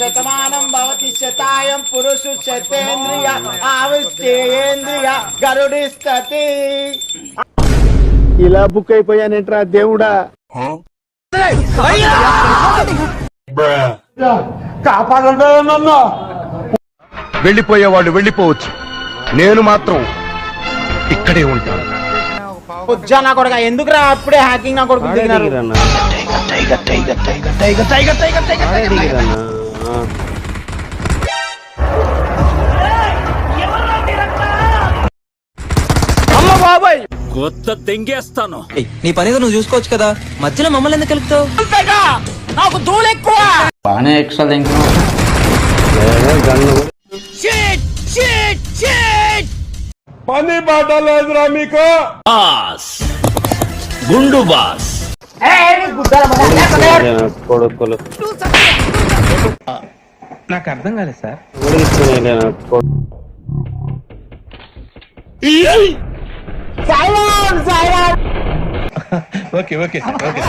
శతమానం భవతి శతాయం పురుషు శతేంద్రియ ఆవిష్టేంద్రియ గరుడిస్తతి ఇలా బుక్ అయిపోయానేంట్రా దేవుడా వెళ్ళిపోయేవాళ్ళు వెళ్ళిపోవచ్చు నేను మాత్రం ఇక్కడే ఉంటాను పుజ్జా నా కొడుక ఎందుకురా అప్పుడే హ్యాకింగ్ నా కొడుకు దిగినారు బాబాయ్! కొత్త తెంగేస్తాను. నీ పనిగా నువ్వు చూసుకోవచ్చు కదా. మధ్యలో మమ్మల్ని ఎందుకు కలుపుతావు? నాకు ధూళి ఎక్కువ! బాగానే ఎక్స్ట్రా పని బాట లేదురా మీకు. బాస్. గుండు బాస్. కొడుకులు. నాకు అర్థం కాలేదు సార్. ఓకే ఓకే ఓకే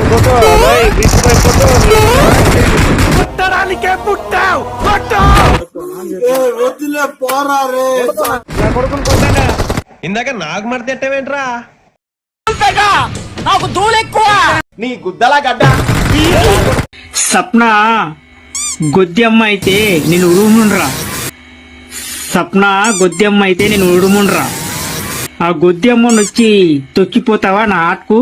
ఇందాక నాకు మడత ఎట్టవేంట్రా నాకు ధూళి ఎక్కువ. నీ గుద్దల గడ్డ. సప్న గొద్దెమ్మ అయితే నేను ఉరుముండ్రా సప్న గొద్దెమ్మ అయితే నేను ఉరుముండ్రా ఆ గొద్దెమ్మ వచ్చి తొక్కిపోతావా నా ఆటకు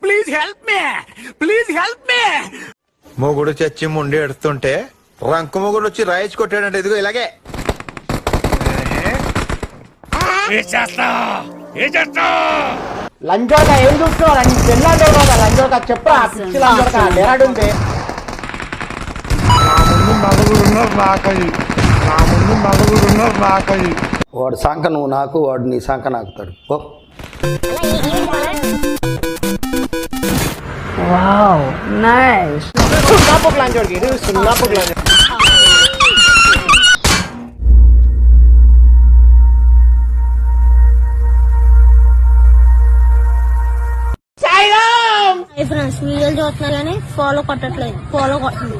please help me please help me మొగుడు చచ్చి ముండి ఎడుతుంటే రంకు మొగుడు వచ్చి రాయించి కొట్టాడంటే ఇదిగో ఇలాగే. లంజోక ఏం చూస్తున్నావు? నీ పెళ్ళాడు లంజోక చెప్పరా పిచ్చి లంజోక డేరాడుంది వాడు సంఖ నువ్వు నాకు వాడు నీ సంఖ నాకుతాడు. ఓ సున్నాపుకు లంజోడికి ఇది సున్నాపుకు లంజోడి సాయిరామ్ ఫ్రెండ్స్ వీడియోలు చూస్తున్నా కానీ ఫాలో కొట్టట్లేదు. ఫాలో కొట్టండి